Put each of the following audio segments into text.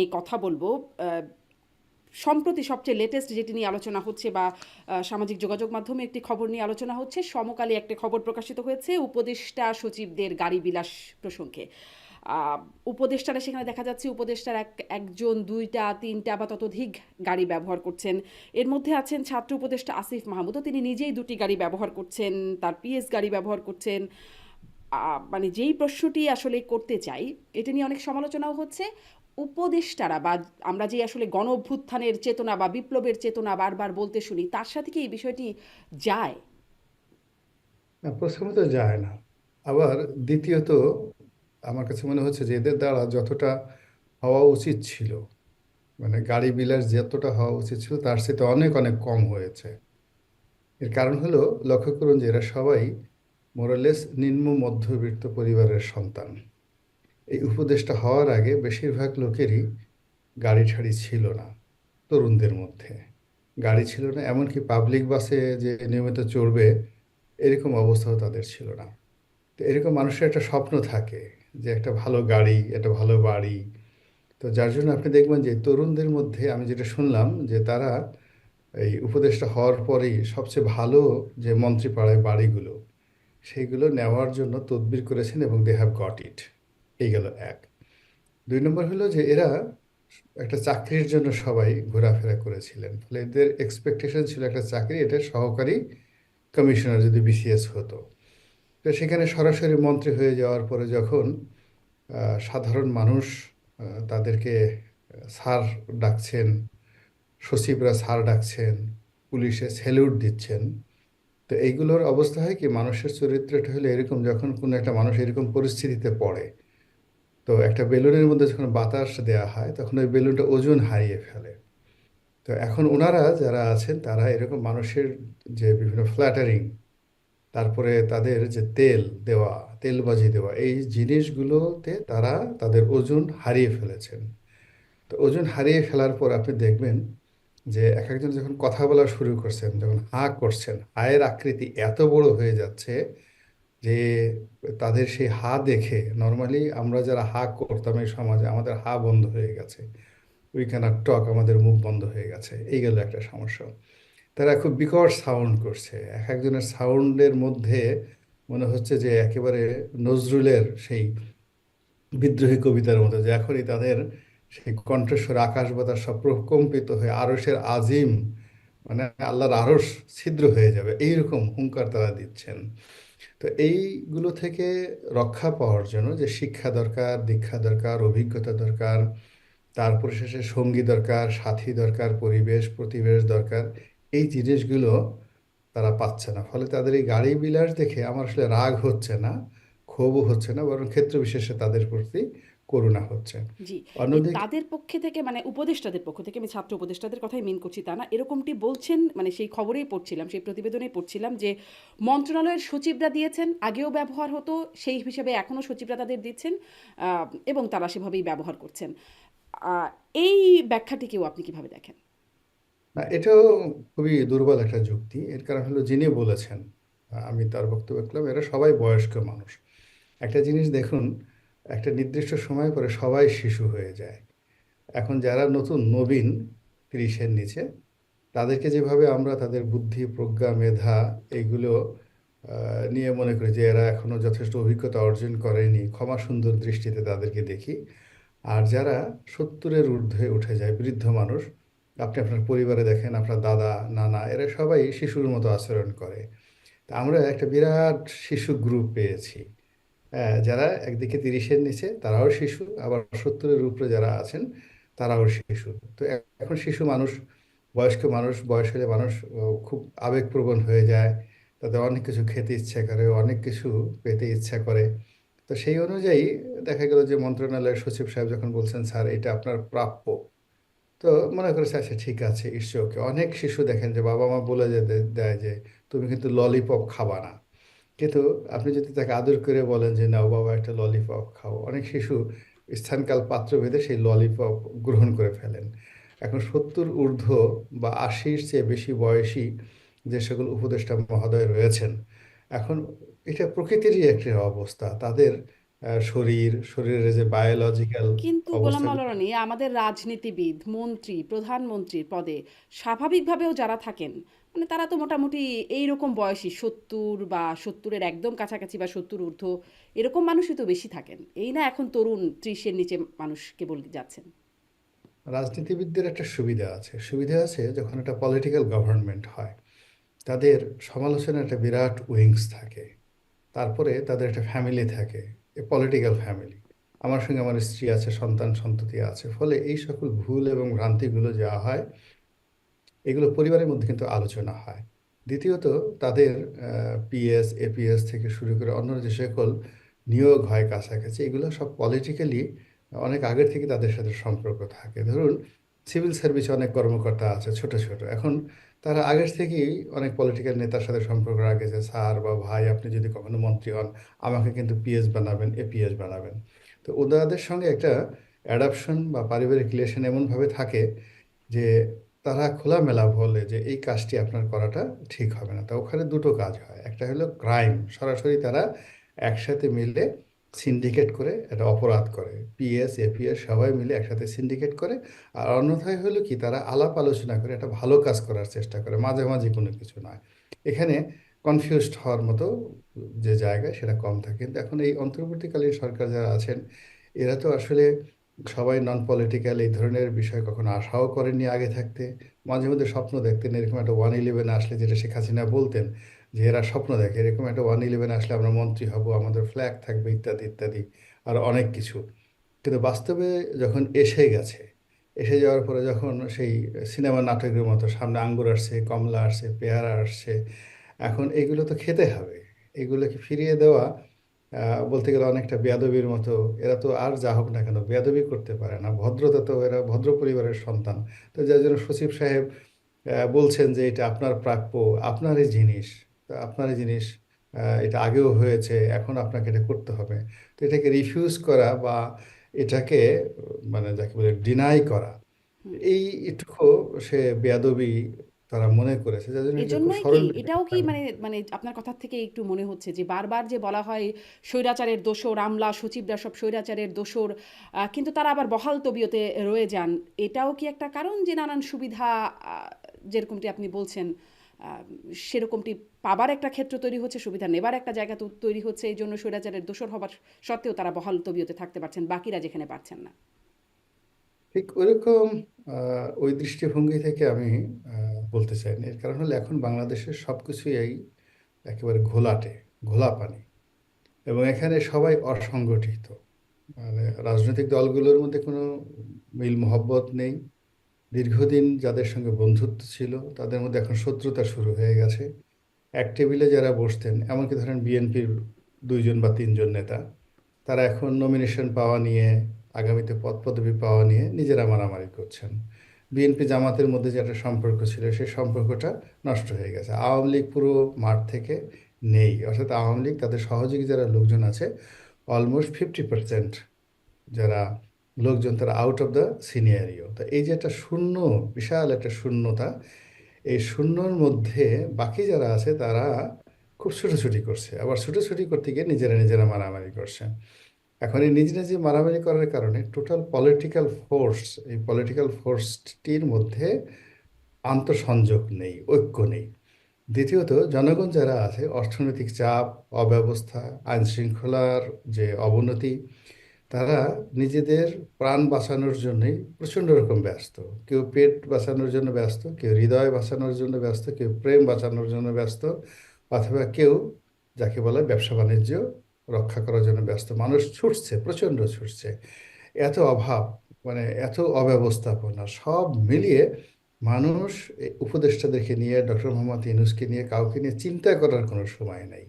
নিয়ে কথা বলব। সম্প্রতি সবচেয়ে লেটেস্ট যেটি নিয়ে আলোচনা হচ্ছে বা সামাজিক যোগাযোগ মাধ্যমে একটি খবর নিয়ে আলোচনা হচ্ছে, সমকালে একটি খবর প্রকাশিত হয়েছে উপদেষ্টা সচিবদের গাড়ি বিলাস প্রসঙ্গে উপদেষ্টারা সেখানে দেখা যাচ্ছে উপদেষ্টার এক, একজন, দুইটা, তিনটা বা ততোধিক গাড়ি ব্যবহার করছেন। এর মধ্যে আছেন ছাত্র উপদেষ্টা আসিফ মাহমুদও, তিনি নিজেই দুটি গাড়ি ব্যবহার করছেন, তার পিএস গাড়ি ব্যবহার করছেন। মানে যেই প্রশ্নটি আসলে করতে চাই, এটা নিয়ে অনেক সমালোচনাও হচ্ছে। উপদেষ্টারা বা আমরা যে আসলে গণ অভ্যুত্থানের চেতনা বা বিপ্লবের চেতনা বারবার বলতে শুনি, তার সাথে কি এই বিষয়টি যায়? না প্রথমত যায় না। আবার দ্বিতীয়ত, আমার কাছে মনে হচ্ছে যে এদের দ্বারা যতটা হওয়া উচিত ছিল মানে গাড়ি বিলাস যতটা হওয়া উচিত ছিল, তার সাথে অনেক অনেক কম হয়েছে। এর কারণ হলো, লক্ষ্য করুন যে এরা সবাই মোরালেস নিম্ন মধ্যবিত্ত পরিবারের সন্তান। এই উপদেশটা হওয়ার আগে বেশিরভাগ লোকেরই গাড়ি ঠাড়ি ছিল না, তরুণদের মধ্যে। গাড়ি ছিল না, এমনকি পাবলিক বাসে যে নিয়মিত চড়বে, এরকম অবস্থাও তাদের ছিল না। তো এরকম মানুষের একটা স্বপ্ন থাকে যে একটা ভালো গাড়ি, একটা ভালো বাড়ি। তো যার জন্য আপনি দেখবেন যে তরুণদের মধ্যে আমি যেটা শুনলাম যে তারা এই উপদেশটা হওয়ার পরেই সবচেয়ে ভালো যে মন্ত্রীপাড়ায় বাড়িগুলো, সেইগুলো নেওয়ার জন্য তদবির করেছেন এবং দে হ্যাভ গট ইট এই গেল এক। দুই নম্বর হলো যে এরা একটা চাকরির জন্য সবাই ঘোরাফেরা করেছিলেন। ফলে এদের এক্সপেকটেশন ছিল একটা চাকরি, এটা সহকারী কমিশনার যদি বিসিএস হতো। তো সেখানে সরাসরি মন্ত্রী হয়ে যাওয়ার পরে যখন সাধারণ মানুষ তাদেরকে স্যার ডাকছেন, সচিবরা স্যার ডাকছেন, পুলিশে স্যালুট দিচ্ছেন, তো এইগুলোর অবস্থা হয় কি, মানুষের চরিত্রটা হলে এরকম যখন কোনো একটা মানুষ এরকম পরিস্থিতিতে পড়ে তো একটা বেলুনের মধ্যে যখন বাতাস দেওয়া হয়, তখন ওই বেলুনটা ওজন হারিয়ে ফেলে। তো এখন ওনারা যারা আছেন, তারা এরকম মানুষের যে বিভিন্ন ফ্ল্যাটারিং তারপরে তাদের যে তেল দেওয়া তেলবাজি দেওয়া, এই জিনিসগুলোতে তারা তাদের ওজন হারিয়ে ফেলেছেন। তো ওজন হারিয়ে ফেলার পর আপনি দেখবেন যে এক একজন যখন কথা বলা শুরু করছেন, যখন হা করছেন, হায়ের আকৃতি এত বড় হয়ে যাচ্ছে যে তাদের সেই হা দেখে নর্মালি আমরা যারা হা করতাম এই সমাজে আমাদের হা বন্ধ হয়ে গেছে। উই ক্যানট টক আমাদের মুখ বন্ধ হয়ে গেছে। এই গেল একটা সমস্যা। তারা খুব বিকট সাউন্ড করছে। এক একজনের সাউন্ডের মধ্যে মনে হচ্ছে যে একেবারে নজরুলের সেই বিদ্রোহী কবিতার মতো যে এখনই তাদের সেই কণ্ঠস্বর, আকাশ বাতাস সব প্রকম্পিত হয়ে আরশের আজিম মানে আল্লাহর আরশ ছিদ্র হয়ে যাবে। এইরকম হুঙ্কার তারা দিচ্ছেন। তো এইগুলো থেকে রক্ষা পাওয়ার জন্য যে শিক্ষা দরকার, দীক্ষা দরকার, অভিজ্ঞতা দরকার, তারপর শেষে সঙ্গী দরকার, সাথী দরকার, পরিবেশ, প্রতিবেশ দরকার, এই জিনিসগুলো তারা পাচ্ছে না। ফলে তাদের এই গাড়ি বিলাস দেখে আমার আসলে রাগ হচ্ছে না, ক্ষোভও হচ্ছে না, বরং ক্ষেত্র বিশেষে তাদের প্রতি করুণা হচ্ছে। তাদের পক্ষে থেকে মানে উপদেষ্টাদের পক্ষ থেকে আমি ছাত্র উপদেষ্টাদের কথাই মিন করছি তা না এরকমটি বলছেন মানে সেই খবরেই পড়ছিলাম সেই প্রতিবেদনেই পড়ছিলাম যে মন্ত্রণালয়ের সচিবরা দিয়েছেন আগেও ব্যবহার হতো সেই হিসাবে এখনও সচিবরা তাদের দিচ্ছেন এবং তারা সেভাবেই ব্যবহার করছেন। এই ব্যাখ্যাটিকেও আপনি কীভাবে দেখেন? না এটাও খুবই দুর্বল একটা যুক্তি এর কারণ হলো যিনি বলেছেন আমি তার বক্তব্য করলাম এরা সবাই বয়স্ক মানুষ। একটা জিনিস দেখুন একটা নির্দিষ্ট সময় পরে সবাই শিশু হয়ে যায়। এখন যারা নতুন নবীন ত্রিশের নিচে তাদেরকে যেভাবে আমরা তাদের বুদ্ধি প্রজ্ঞা মেধা এইগুলো আহ, নিয়ে মনে করি যে এরা এখনও যথেষ্ট অভিজ্ঞতা অর্জন করেনি ক্ষমা সুন্দর দৃষ্টিতে তাদেরকে দেখি। আর যারা সত্তরের ঊর্ধ্বে উঠে যায় বৃদ্ধ মানুষ আপনি আপনার পরিবারে দেখেন আপনার দাদা নানা এরা সবাই শিশুর মতো আচরণ করে। তা আমরা একটা বিরাট শিশু গ্রুপ পেয়েছি। যারা একদিকে তিরিশের নিচে, তারাও শিশু, আবার সত্তরের উপরে যারা আছেন, তারাও শিশু। তো এখন শিশু মানুষ, বয়স্ক মানুষ, বয়স হলে মানুষ খুব আবেগপ্রবণ হয়ে যায়। তাদের অনেক কিছু খেতে ইচ্ছা করে, অনেক কিছু পেতে ইচ্ছা করে। তো সেই অনুযায়ী দেখা গেল যে মন্ত্রণালয়ের সচিব সাহেব যখন বলছেন, স্যার, এটা আপনার প্রাপ্য। তো মনে করেছে আচ্ছা ঠিক আছে ওকে। অনেক শিশু দেখেন যে বাবা মা বলে যে দেয় যে, তুমি কিন্তু ললিপপ খাবা না। কিন্তু আপনি যদি তাকে আদর করে বলেন যে নাও বাবা একটা ললিপপ খাও। অনেক শিশু স্থানকাল পাত্র ভেদে সেই ললিপপ গ্রহণ করে ফেলেন। এখন সত্তর ঊর্ধ্ব বা আশির চেয়ে বেশি বয়সী যে সকল উপদেষ্টা মহোদয় রয়েছেন এখন এটা প্রকৃতিরই একটা অবস্থা। তাদের শরীর শরীরের যে বায়োলজিক্যাল কিন্তু গোলাম অবস্থাগুলো মাওলা রনি আমাদের রাজনীতিবিদ মন্ত্রী প্রধানমন্ত্রীর পদে স্বাভাবিকভাবেও যারা থাকেন মানে তারা তো মোটামুটি এইরকম বয়সী, সত্তর বা সত্তরের একদম কাছাকাছি বা সত্তর ঊর্ধ্ব, এরকম মানুষই তো বেশি থাকেন। এই না এখন তরুণ ত্রিশের নিচে মানুষ কেবল যাচ্ছেন। রাজনীতিবিদদের একটা সুবিধা আছে। সুবিধা আছে যখন একটা পলিটিক্যাল গভর্নমেন্ট হয়। তাদের সমালোচনার একটা বিরাট উইংস থাকে। তারপরে তাদের একটা ফ্যামিলি থাকে, এ পলিটিক্যাল ফ্যামিলি আমার সঙ্গে আমার স্ত্রী আছে সন্তান সন্ততি আছে। ফলে এই সকল ভুল এবং ভ্রান্তিগুলো যা হয় এগুলো পরিবারের মধ্যে কিন্তু আলোচনা হয়। দ্বিতীয়ত, তাদের পিএস এপিএস থেকে শুরু করে অন্য যে সকল নিয়োগ হয় কাছাকাছি, এগুলো সব পলিটিক্যালি অনেক আগের থেকে তাদের সাথে সম্পর্ক থাকে। ধরুন সিভিল সার্ভিসে অনেক কর্মকর্তা আছে, ছোট ছোট। এখন তারা আগের থেকেই অনেক পলিটিক্যাল নেতার সাথে সম্পর্ক রাখে যে স্যার বা ভাই, আপনি যদি কখনো মন্ত্রী হন, আমাকে কিন্তু পিএস বানাবেন এপিএস বানাবেন। তো ওনাদের সঙ্গে একটা অ্যাডাপশন বা পারিবারিক রিলেশন এমনভাবে থাকে যে তারা খোলামেলা বলে যে, এই কাজটি আপনার করাটা ঠিক হবে না। তা ওখানে দুটো কাজ হয়। একটা হলো ক্রাইম। সরাসরি তারা একসাথে মিলে সিন্ডিকেট করে একটা অপরাধ করে। পিএস এপিএস সবাই মিলে একসাথে সিন্ডিকেট করে। আর অন্যথায় হলো কি, তারা আলাপ আলোচনা করে, একটা ভালো কাজ করার চেষ্টা করে। মাঝে মাঝে কোনো কিছু নয়। এখানে কনফিউজড হওয়ার মতো যে জায়গা সেটা কম থাকে। কিন্তু এখন এই অন্তর্বর্তীকালীন সরকার যারা আছেন, এরা তো আসলে সবাই নন পলিটিক্যাল এই ধরনের বিষয় কখনো আশাও করেননি আগে থাকতে। মাঝে মধ্যে স্বপ্ন দেখতেন, এরকম একটা ওয়ান ইলেভেন আসলে যেটা শেখ হাসিনা বলতেন যে, এরা স্বপ্ন দেখে। এরকম একটা ওয়ান ইলেভেন আসলে আমরা মন্ত্রী হব, আমাদের ফ্ল্যাগ থাকবে, ইত্যাদি ইত্যাদি, আর অনেক কিছু। কিন্তু বাস্তবে যখন এসে গেছে, এসে যাওয়ার পরে যখন সেই সিনেমা নাটকের মতো সামনে আঙ্গুর আসছে, কমলা আসছে, পেয়ারা আসছে, এখন এগুলো তো খেতে হবে। এগুলোকে ফিরিয়ে দেওয়া বলতে গেলে অনেকটা বেয়াদবির মতো। এরা তো আর যা হোক না কেন বেয়াদবি করতে পারে না। ভদ্রতা তো এরা ভদ্র পরিবারের সন্তান। তো যার জন্য সচিব সাহেব বলছেন যে এটা আপনার প্রাপ্য আপনারই জিনিস। আপনারই জিনিস এটা আগেও হয়েছে এখন আপনাকে এটা করতে হবে। তো এটাকে রিফিউজ করা বা এটাকে মানে যাকে বলে ডিনাই করা। এই এটুকু সে বেয়াদবি তারা মনে করেছে যার জন্য এজন্যই কি? এটাও কি মানে মানে আপনার কথা থেকে একটু মনে হচ্ছে যে বারবার যে বলা হয় স্বৈরাচারের দোসর আমলা সচিবরা সব স্বৈরাচারের আহ, কিন্তু তারা আবার বহাল তবিয়তে রয়ে যান। এটাও কি একটা কারণ যে নানান সুবিধা যেরকমটি আপনি বলছেন সেরকমটি পাবার একটা ক্ষেত্র তৈরি হচ্ছে সুবিধা নেবার একটা জায়গা তো তৈরি হচ্ছে এই জন্য স্বৈরাচারের দোসর হবার সত্ত্বেও তারা বহাল তবিয়তে থাকতে পারছেন বাকিরা যেখানে পারছেন না। ঠিক ওইরকম ওই দৃষ্টিভঙ্গি থেকে আমি বলতে চাই না এর কারণ হলো এখন বাংলাদেশের সব কিছুই এই একেবারে ঘোলাটে ঘোলা পানি এবং এখানে সবাই অসংগঠিত। মানে রাজনৈতিক দলগুলোর মধ্যে কোনো মিল মহব্বত নেই। দীর্ঘদিন যাদের সঙ্গে বন্ধুত্ব ছিল, তাদের মধ্যে এখন শত্রুতা শুরু হয়ে গেছে। এক টেবিলে যারা বসতেন, এমনকি ধরেন বিএনপির দুইজন বা তিনজন নেতা, তারা এখন নমিনেশন পাওয়া নিয়ে, আগামীতে পদ পদবি পাওয়া নিয়ে নিজেরা মারামারি করছেন। বিএনপি জামাতের মধ্যে যে একটা সম্পর্ক ছিল, সেই সম্পর্কটা নষ্ট হয়ে গেছে। আওয়ামী লীগ পুরো মাঠ থেকে নেই। অর্থাৎ আওয়ামী লীগ তাদের সহযোগী যারা লোকজন আছে অলমোস্ট ফিফটি পার্সেন্ট যারা লোকজন, তারা আউট অফ দ্য সিনিয়রিও তা এই যে একটা শূন্য, বিশাল একটা শূন্যতা, এই শূন্যর মধ্যে বাকি যারা আছে, তারা খুব ছুটোছুটি করছে। আবার ছুটোছুটি করতে গিয়ে নিজেরা নিজেরা মারামারি করছে। এখন এই নিজে নিজে মারামারি করার কারণে টোটাল পলিটিক্যাল ফোর্স এই পলিটিক্যাল ফোর্সটির মধ্যে আন্তঃসংযোগ নেই, ঐক্য নেই। দ্বিতীয়ত, জনগণ যারা আছে, অর্থনৈতিক চাপ, অব্যবস্থা, আইন শৃঙ্খলার যে অবনতি, তারা নিজেদের প্রাণ বাঁচানোর জন্যই প্রচণ্ড রকম ব্যস্ত। কেউ পেট বাঁচানোর জন্য ব্যস্ত, কেউ হৃদয় বাঁচানোর জন্য ব্যস্ত, কেউ প্রেম বাঁচানোর জন্য ব্যস্ত, অথবা কেউ, যাকে বলে ব্যবসা বাণিজ্য রক্ষা করার জন্য ব্যস্ত। মানুষ ছুটছে, প্রচণ্ড ছুটছে। এত অভাব মানে এত অব্যবস্থাপনা, সব মিলিয়ে মানুষ এই উপদেষ্টাদেরকে নিয়ে, ডক্টর মোহাম্মদ ইউনুসকে নিয়ে, কাউকে নিয়ে চিন্তা করার কোনো সময় নেই।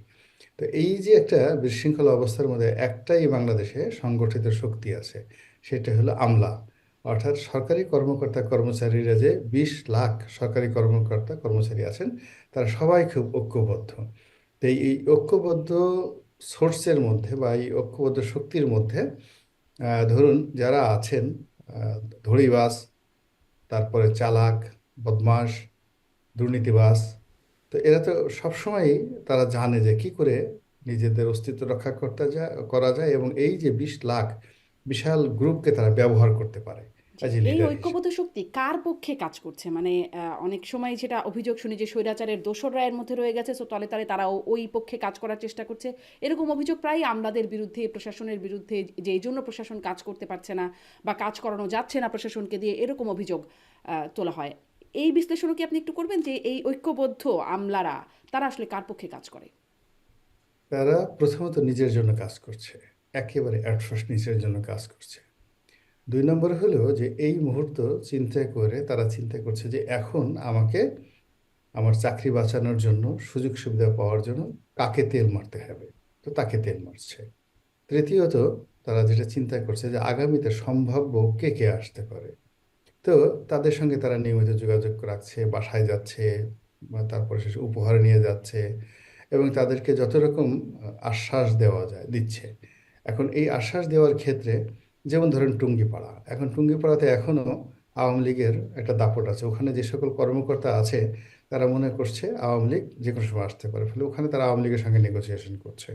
তো এই যে একটা বিশৃঙ্খল অবস্থার মধ্যে একটাই বাংলাদেশে সংগঠিত শক্তি আছে, সেটা হলো আমলা। অর্থাৎ সরকারি কর্মকর্তা কর্মচারীরা যে বিশ লাখ সরকারি কর্মকর্তা কর্মচারী আছেন, তারা সবাই খুব ঐক্যবদ্ধ। এই ঐক্যবদ্ধ সোর্সের মধ্যে বা এই ঐক্যবদ্ধ শক্তির মধ্যে ধরুন যারা আছেন আহ, ধড়িবাজ তারপরে চালাক বদমাশ দুর্নীতিবাজ তো এরা তো সবসময়ই তারা জানে যে কি করে নিজেদের অস্তিত্ব রক্ষা করতে যায় করা যায় এবং এই যে বিশ লাখ বিশাল গ্রুপকে তারা ব্যবহার করতে পারে। এই ঐক্যবদ্ধ শক্তি কার পক্ষে কাজ করছে? মানে অনেক সময় যেটা অভিযোগ শুনি যে স্বৈরাচারের দোসররা এর মধ্যে রয়ে গেছে সো তলে তলে তারাও ওই পক্ষে কাজ করার চেষ্টা করছে। এরকম অভিযোগ প্রায় আমলাদের বিরুদ্ধে প্রশাসনের বিরুদ্ধে যে এই জন্য প্রশাসন কাজ করতে পারছে না বা কাজ করানো যাচ্ছে না প্রশাসনকে দিয়ে এরকম অভিযোগ তোলা হয়। এই বিশ্লেষণও কি আপনি একটু করবেন যে এই ঐক্যবদ্ধ আমলারা তারা আসলে কার পক্ষে কাজ করে? তারা প্রথমত নিজের জন্য কাজ করছে। একেবারে অ্যাটফার্স্ট নিজের জন্য কাজ করছে। দুই নম্বর হলো যে এই মুহূর্ত চিন্তা করে তারা চিন্তা করছে যে এখন আমাকে আমার চাকরি বাঁচানোর জন্য, সুযোগ সুবিধা পাওয়ার জন্য কাকে তেল মারতে হবে? তো তাকে তেল মারছে। তৃতীয়ত, তারা যেটা চিন্তা করছে যে আগামীতে সম্ভাব্য কে কে আসতে পারে? তো তাদের সঙ্গে তারা নিয়মিত যোগাযোগ রাখছে, বাসায় যাচ্ছে, বা তারপরে শেষে উপহার নিয়ে যাচ্ছে এবং তাদেরকে যত রকম আশ্বাস দেওয়া যায়, দিচ্ছে। এখন এই আশ্বাস দেওয়ার ক্ষেত্রে যেমন ধরেন টুঙ্গিপাড়া। এখন টুঙ্গিপাড়াতে এখনও আওয়ামী লীগের একটা দাপট আছে। ওখানে যে সকল কর্মকর্তা আছে, তারা মনে করছে আওয়ামী লীগ যে কোনো সময় আসতে পারে। ফলে ওখানে তারা আওয়ামী লীগের সঙ্গে নেগোসিয়েশন করছে।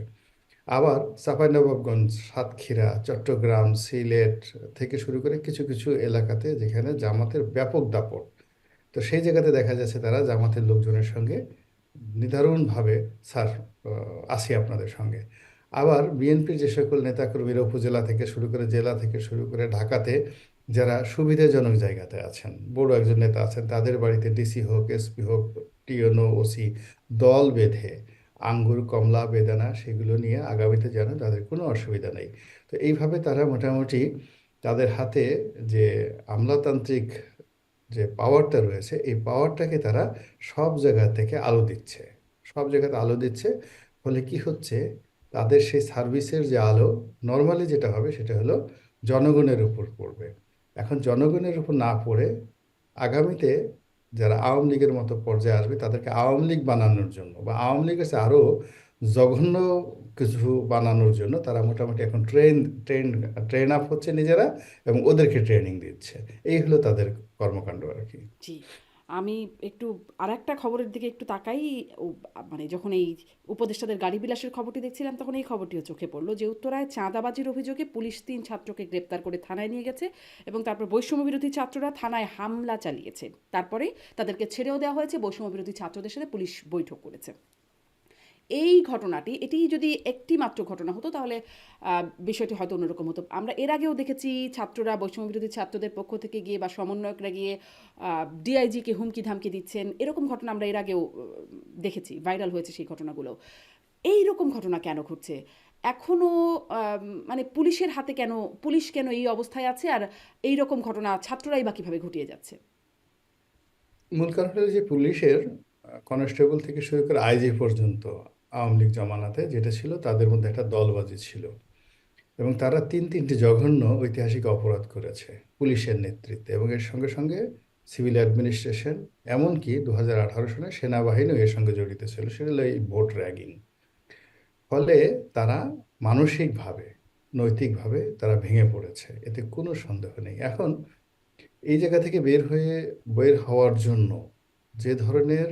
আবার চাঁপাইনবাবগঞ্জ সাতক্ষীরা, চট্টগ্রাম, সিলেট থেকে শুরু করে কিছু কিছু এলাকাতে যেখানে জামাতের ব্যাপক দাপট। তো সেই জায়গাতে দেখা যাচ্ছে তারা জামাতের লোকজনের সঙ্গে নিদারুণভাবে স্যার আসি আপনাদের সঙ্গে। আবার বিএনপির যে সকল নেতাকর্মীরা উপজেলা থেকে শুরু করে জেলা থেকে শুরু করে ঢাকাতে যারা সুবিধাজনক জায়গাতে আছেন, বড় একজন নেতা আছেন, তাদের বাড়িতে ডিসি হোক এসপি হোক টিএনও ওসি দল বেঁধে আঙ্গুর, কমলা, বেদানা সেগুলো নিয়ে আগামীতে যেন তাদের কোনো অসুবিধা নেই। তো এইভাবে তারা মোটামুটি তাদের হাতে যে আমলাতান্ত্রিক যে পাওয়ারটা রয়েছে, এই পাওয়ারটাকে তারা সব জায়গা থেকে আলো দিচ্ছে। সব জায়গাতে আলো দিচ্ছে, ফলে কি হচ্ছে তাদের সেই সার্ভিসের যে আলো নর্মালি যেটা হবে সেটা হলো জনগণের উপর পড়বে। এখন জনগণের উপর না পড়ে আগামীতে যারা আওয়ামী লীগের মতো পর্যায়ে আসবে, তাদেরকে আওয়ামী লীগ বানানোর জন্য বা আওয়ামী লীগের চেয়ে আরও জঘন্য কিছু বানানোর জন্য তারা মোটামুটি এখন ট্রেন ট্রেন ট্রেন আপ হচ্ছে নিজেরা এবং ওদেরকে ট্রেনিং দিচ্ছে। এই হলো তাদের কর্মকাণ্ড আর কি। আমি একটু আর একটা খবরের দিকে একটু তাকাই মানে যখন এই উপদেষ্টাদের গাড়ি বিলাসের খবরটি দেখছিলাম, তখন এই খবরটিও চোখে পড়ল যে উত্তরায় চাঁদাবাজির অভিযোগে পুলিশ তিন ছাত্রকে গ্রেপ্তার করে থানায় নিয়ে গেছে এবং তারপর বৈষম্য বিরোধী ছাত্ররা থানায় হামলা চালিয়েছে। তারপরে তাদেরকে ছেড়েও দেওয়া হয়েছে বৈষম্য বিরোধী ছাত্রদের সাথে পুলিশ বৈঠক করেছে। এই ঘটনাটি, এটি যদি একটি মাত্র ঘটনা হতো, তাহলে বিষয়টি হয়তো অন্যরকম হতো। আমরা এর আগেও দেখেছি ছাত্ররা, বৈষম্য বিরোধী ছাত্রদের পক্ষ থেকে গিয়ে বা সমন্বয়করা গিয়ে ডিআইজিকে হুমকি ধামকি দিচ্ছেন। এরকম ঘটনা আমরা এর আগেও দেখেছি, ভাইরাল হয়েছে সেই ঘটনাগুলো। এই রকম ঘটনা কেন ঘটছে? এখনও মানে পুলিশের হাতে কেন, পুলিশ কেন এই অবস্থায় আছে? আর এই রকম ঘটনা ছাত্ররাই বা কীভাবে ঘটিয়ে যাচ্ছে? মূল কারণ যে পুলিশের কনস্টেবল থেকে শুরু করে আইজি পর্যন্ত আওয়ামী লীগ জমানাতে, যেটা ছিল তাদের মধ্যে একটা দলবাজি ছিল। এবং তারা তিন তিনটি জঘন্য ঐতিহাসিক অপরাধ করেছে পুলিশের নেতৃত্বে এবং এর সঙ্গে সঙ্গে সিভিল অ্যাডমিনিস্ট্রেশন, এমনকি দু হাজার আঠারো সালে সেনাবাহিনীও এর সঙ্গে জড়িত ছিল, সেটা হলো এই ভোট র্যাগিং। ফলে তারা মানসিকভাবে, নৈতিকভাবে তারা ভেঙে পড়েছে, এতে কোনো সন্দেহ নেই। এখন এই জায়গা থেকে বের হয়ে, বের হওয়ার জন্য যে ধরনের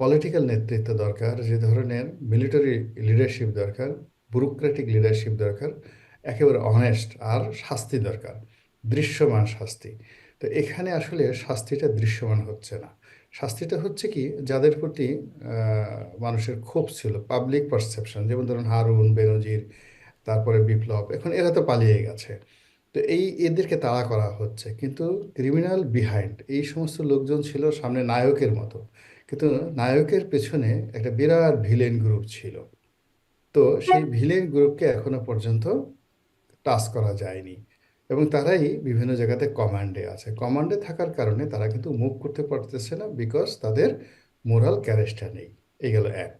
পলিটিক্যাল নেতৃত্ব দরকার, যে ধরনের মিলিটারি লিডারশিপ দরকার ব্যুরোক্রেটিক লিডারশিপ দরকার, একেবারে অনেস্ট আর শাস্তি দরকার, দৃশ্যমান শাস্তি। তো এখানে আসলে শাস্তিটা দৃশ্যমান হচ্ছে না। শাস্তিটা হচ্ছে কি, যাদের প্রতি মানুষের ক্ষোভ ছিল পাবলিক পারসেপশন যেমন ধরুন হারুন, বেনজির, তারপরে বিপ্লব, এখন এরা তো পালিয়ে গেছে। তো এই এদেরকে তাড়া করা হচ্ছে। কিন্তু ক্রিমিনাল বিহাইন্ড এই সমস্ত লোকজন ছিল সামনে নায়কের মতো। কিন্তু নায়কের পেছনে একটা বিরাট ভিলেন গ্রুপ ছিল। তো সেই ভিলেন গ্রুপকে এখনও পর্যন্ত টাচ করা যায়নি এবং তারাই বিভিন্ন জায়গাতে কমান্ডে আছে। কমান্ডে থাকার কারণে তারা কিন্তু মুভ করতে পারতেছে না বিকজ তাদের মোরাল ক্যারেক্টার নেই। এই গেল এক।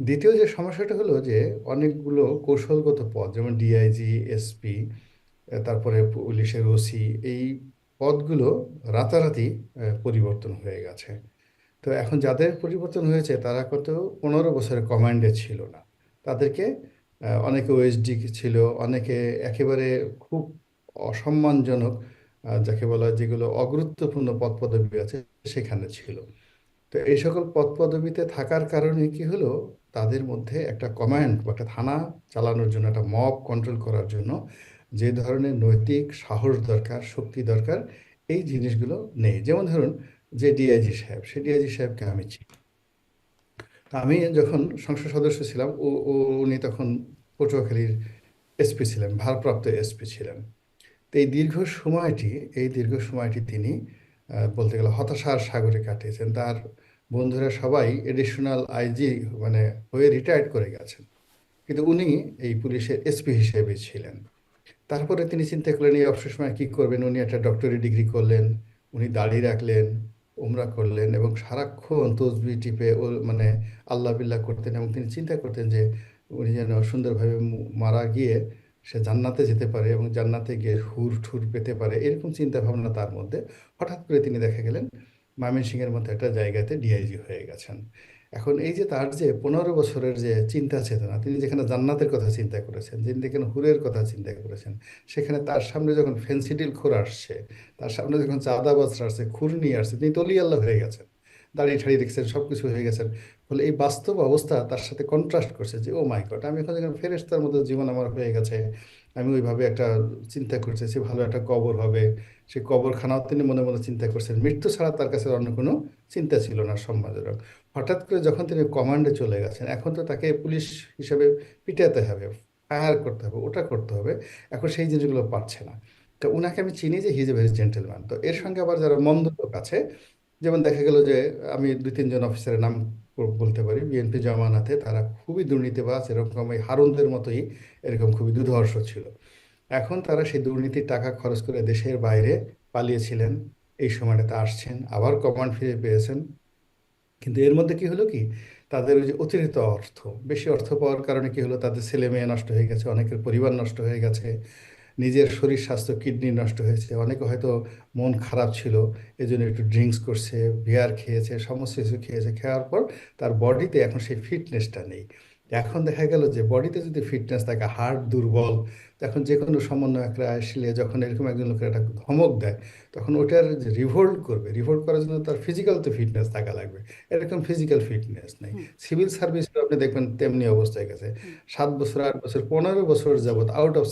দ্বিতীয় যে সমস্যাটা হলো যে অনেকগুলো কৌশলগত পদ যেমন ডিআইজি এসপি তারপরে পুলিশের ওসি এই পদগুলো রাতারাতি পরিবর্তন হয়ে গেছে। তো এখন যাদের পরিবর্তন হয়েছে, তারা কত পনেরো বছরের কমান্ডে ছিল না। তাদেরকে অনেকে ওএসডি ছিল, অনেকে একেবারে খুব অসম্মানজনক যাকে বলা হয় যেগুলো অগুরুত্বপূর্ণ পদ পদবি আছে, সেখানে ছিল। তো এই সকল পদ পদবিতে থাকার কারণে কি হলো? তাদের মধ্যে একটা কমান্ড বা একটা থানা চালানোর জন্য, একটা মব কন্ট্রোল করার জন্য যে ধরনের নৈতিক সাহস দরকার, শক্তি দরকার, এই জিনিসগুলো নেই। যেমন ধরুন যে ডিআইজি সাহেব, সে ডিআইজি সাহেবকে আমি চিনি। আমি যখন সংসদ সদস্য ছিলাম, ও ও, উনি তখন পটুয়াখালীর এসপি ছিলেন, ভারপ্রাপ্ত এসপি ছিলেন। তো এই দীর্ঘ সময়টি, এই দীর্ঘ সময়টি তিনি বলতে গেলে হতাশার সাগরে কাটিয়েছেন। তার বন্ধুরা সবাই এডিশনাল আইজি মানে হয়ে রিটায়ার্ড করে গেছেন। কিন্তু উনি এই পুলিশের এসপি হিসেবে ছিলেন। তারপরে তিনি চিন্তা করলেন, এই অবসর সময় কী করবেন? উনি একটা ডক্টরি ডিগ্রি করলেন, উনি দাড়ি রাখলেন উমরা করলেন এবং সারাক্ষণ তসবি টিপে ও মানে আল্লাহ বিল্লাহ করতেন এবং তিনি চিন্তা করতেন যে উনি যেন সুন্দরভাবে মারা গিয়ে সে জান্নাতে যেতে পারে এবং জান্নাতে গিয়ে হুর ঠুর পেতে পারে, এরকম চিন্তা ভাবনা তার মধ্যে হঠাৎ করে তিনি দেখা গেলেন মামিন সিংয়ের মতো একটা জায়গাতে ডিআইজি হয়ে গেছেন। এখন এই যে তার যে পনেরো বছরের যে চিন্তা চেতনা, তিনি যেখানে জান্নাতের কথা চিন্তা করেছেন, যিনি যেখানে হুরের কথা চিন্তা করেছেন, সেখানে তার সামনে যখন ফেন্সিডিল খোর আসছে, তার সামনে যখন চাঁদা চাঁদাবাজ আসছে খুর নিয়ে আসছে, তিনি তলি আল্লাহ হয়ে গেছেন দাঁড়িয়ে ঠাড়ি দেখছেন সব কিছু হয়ে গেছেন, ফলে এই বাস্তব অবস্থা তার সাথে কন্ট্রাস্ট করছে যে ও মাই গড আমি এখন যেখানে ফেরেস্তার মতো জীবন আমার হয়ে গেছে আমি ওইভাবে একটা চিন্তা করতেছি ভালো একটা কবর হবে। সেই কবরখানাও তিনি মনে মনে চিন্তা করছেন। মৃত্যু ছাড়া তার কাছে অন্য কোনো চিন্তা ছিল না সম্মানজনক। হঠাৎ করে যখন তিনি কমান্ডে চলে গেছেন, এখন তো তাকে পুলিশ হিসেবে পিটাতে হবে ফায়ার করতে হবে, ওটা করতে হবে। এখন সেই জিনিসগুলো পারছে না। তো ওনাকে আমি চিনি যে হিজ এ ভেরি জেন্টেলম্যান তো এর সঙ্গে আবার যারা মন্দ লোক আছে, যেমন দেখা গেল যে আমি দুই তিনজন অফিসারের নাম বলতে পারি। বিএনপি জমানাতে তারা খুবই দুর্নীতিবাজ এরকম এই হারুনদের মতোই এরকম খুবই দুর্ধর্ষ ছিল। এখন তারা সেই দুর্নীতির টাকা খরচ করে দেশের বাইরে পালিয়েছিলেন। এই সময়টাতে আসছেন, আবার কমান্ড ফিরে পেয়েছেন। কিন্তু এর মধ্যে কি হলো কি? তাদের ওই যে অতিরিক্ত অর্থ, বেশি অর্থ পাওয়ার কারণে কি হলো? তাদের ছেলে মেয়ে নষ্ট হয়ে গেছে, অনেকের পরিবার নষ্ট হয়ে গেছে। নিজের শরীর স্বাস্থ্য কিডনি নষ্ট হয়েছে। অনেকে হয়তো মন খারাপ ছিল এই জন্য একটু ড্রিঙ্কস করছে বিয়ার খেয়েছে সমস্ত কিছু খেয়েছে। খাওয়ার পর তার বডিতে এখন সেই ফিটনেসটা নেই। এখন দেখা গেল যে বডিতে যদি ফিটনেস থাকে হার্ট দুর্বল তখন যে কোনো সমন্বয়করা আসলে যখন এরকম একজন লোকের একটা ধমক দেয় তখন ওটার রিভোল্ট করবে রিভোল্ট করার জন্য তার ফিজিক্যাল তো ফিটনেস থাকা লাগবে। এরকম ফিজিক্যাল ফিটনেস নেই। সিভিল সার্ভিস আপনি দেখবেন তেমনি অবস্থায় গেছে। সাত বছর আট বছর পনেরো বছর যাবত আউট অফ